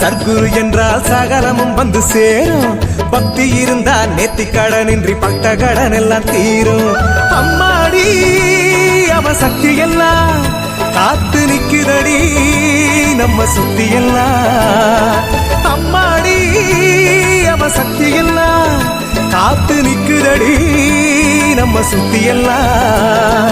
சர்க்குரு என்றால் சகலமும் வந்து சேரும். பக்தி இருந்தால் நேத்தி கடனின்றி பட்ட கடன் எல்லாம் தீரும். அம்மாடி அவ சக்தி எல்லாம் காத்து நிக்குதடி நம்ம சுத்தி எல்லாம். அம்மாடி அவ சக்தி எல்லாம் காத்து நிக்குதடி. நம்ம சுத்தி எல்லாம்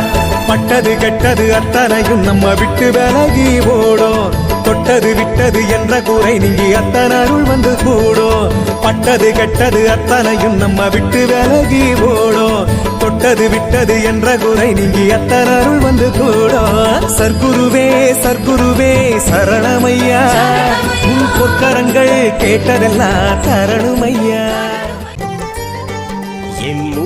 பட்டது கெட்டது அத்தனையும் நம்ம விட்டு விலகி ஓடும். தொட்டது விட்டது என்ற கூரை நீங்கி அத்தனை அருள் வந்து கூடும். பட்டது கெட்டது அத்தனையும் நம்ம விட்டு விலகி ஓடும். தொட்டது விட்டது என்ற குறை நீங்கி அத்தனை அருள் வந்து கூடும். சர்க்குருவே சர்க்குருவே சரணமையா. உன் பொற்கரங்கள் கேட்டதெல்லாம் தரணுமையா. என்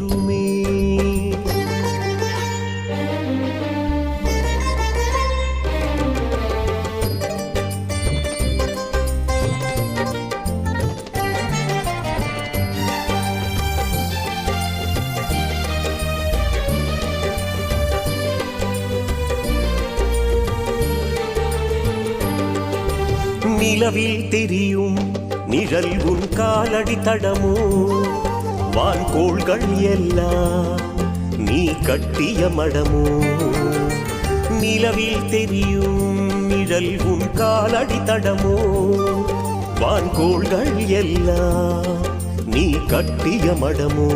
நிலவில் தெரியும் நிழல் உன் காலடி தடமோ? வான்கோள்கள் எல்லாம் நீ கட்டிய மடமோ? நிலவில் தெரியும் நிழல் உன் காலடி தடமோ? வான்கோள்கள் எல்லாம் நீ கட்டிய மடமோ?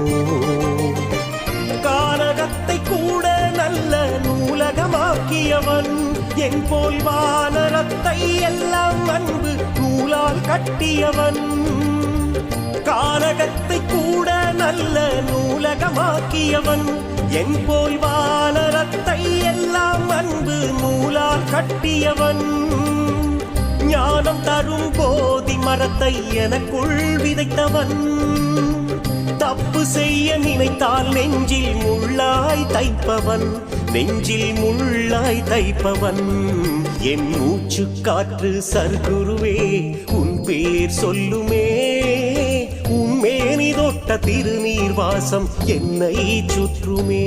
என் போல் வானரத்தை எல்லாம் அன்பு நூலால் கட்டியவன். கானகத்தை கூட நல்ல நூலகமாக்கியவன். என் போல் வானரத்தை எல்லாம் அன்பு நூலால் கட்டியவன். ஞானம் தரும் போதி மரத்தை எனக்குள் விதைத்தவன். தப்பு செய்ய நினைத்தால் நெஞ்சில் முள்ளாய் தைப்பவன் நெஞ்சில் முள்ளாய் தைப்பவன். என் மூச்சு காற்று சர்க்குருவே உன் பேர் சொல்லுமே. உன் மேனி தொட்ட திருநீர் வாசம் என்னை சுற்றுமே.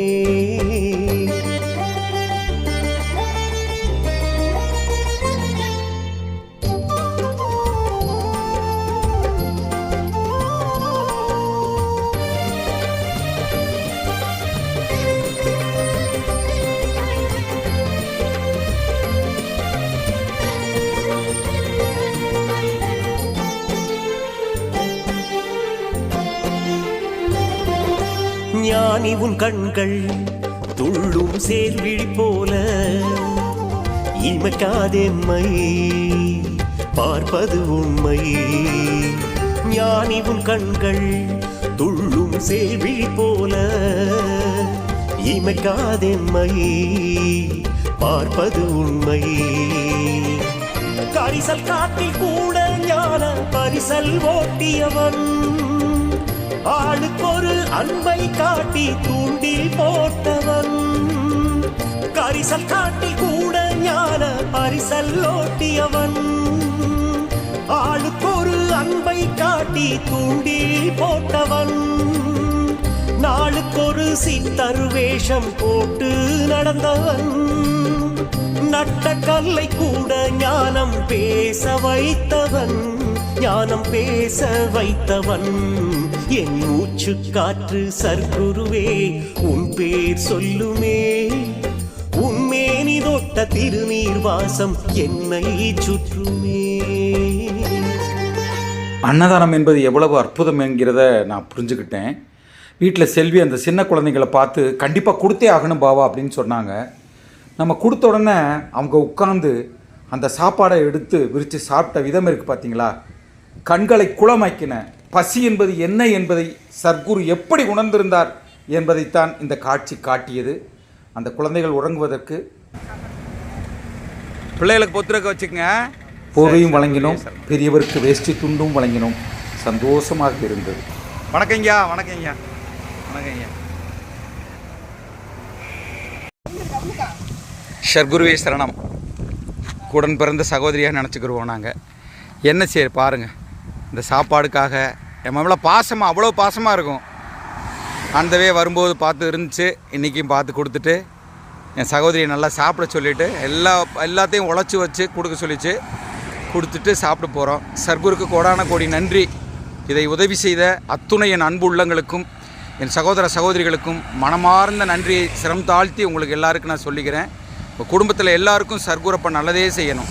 ஞானி உன் கண்கள் துள்ளும் சேர்விழி போல. இமைக்காதெம்மை பார்ப்பது உண்மை. ஞானி உன் கண்கள் துள்ளும் சேர்விழி போல. இமைக்காதெம்மை பார்ப்பது உண்மை. கரிசல் காட்டில் கூட ஞான பரிசல் ஓட்டியவன். ஆடு அன்பை காட்டி தூண்டில் போட்டவன். கரிசல் காட்டில் கூட ஞான பரிசல் ஓட்டியவன். ஆளுக்கொரு அன்பை காட்டி தூண்டில் போட்டவன். நாளுக்கொரு சித்தர் வேஷம் போட்டு நடந்தவன். நட்ட கல்லை கூட ஞானம் பேச வைத்தவன். ஞானம் பேச வைத்தவன். என் மூச்சு காற்று சர்க்குருவே உன் பேர் சொல்லுமே. உன்மேனி தொட்ட திருநீர் வாசம் என்னை சுற்றுமே. அன்னதானம் என்பது எவ்வளவு அற்புதம் என்கிறத நான் புரிஞ்சுக்கிட்டேன். வீட்டில் செல்வி அந்த சின்ன குழந்தைங்களை பார்த்து கண்டிப்பாக கொடுத்தே ஆகணும் பாவா அப்படின்னு சொன்னாங்க. நம்ம கொடுத்த உடனே அவங்க உட்காந்து அந்த சாப்பாடை எடுத்து விரித்து சாப்பிட்ட விதம் இருக்குது பார்த்தீங்களா கண்களை குளமாக்கின. பசி என்பது என்ன என்பதை சர்க்குரு எப்படி உணர்ந்திருந்தார் என்பதைத்தான் இந்த காட்சி காட்டியது. அந்த குழந்தைகள் உறங்குவதற்கு பிள்ளைகளுக்கு பொத்துறக்க வச்சுக்கங்க. போர்வையும் வழங்கினோம். பெரியவருக்கு வேஷ்டி துண்டும் வழங்கினோம். சந்தோஷமாக இருந்தது. வணக்கங்கய்யா வணக்கங்கய்யா வணக்கங்கய்யா ஷர்குருவே சரணம். உடன் பிறந்த சகோதரியாக நினச்சிக்கிருவோம் நாங்கள் என்ன சரி பாருங்கள் இந்த சாப்பாடுக்காக. என் மேலே பாசமாக அவ்வளோ பாசமாக இருக்கும். அந்தவே வரும்போது பார்த்து இருந்துச்சு. இன்றைக்கும் பார்த்து கொடுத்துட்டு என் சகோதரியை நல்லா சாப்பிட சொல்லிவிட்டு எல்லா எல்லாத்தையும் உழைச்சி வச்சு கொடுக்க சொல்லிச்சு. கொடுத்துட்டு சாப்பிட போகிறோம் சர்க்குருக்கு கோடான கோடி நன்றி. இதை உதவி செய்த அத்துணை என் அன்பு உள்ளங்களுக்கும் என் சகோதர சகோதரிகளுக்கும் மனமார்ந்த நன்றியை சிரம் தாழ்த்தி உங்களுக்கு எல்லாருக்கும் நான் சொல்லிக்கிறேன். உங்கள் குடும்பத்தில் எல்லாருக்கும் சர்க்குரப்பை நல்லதே செய்யணும்.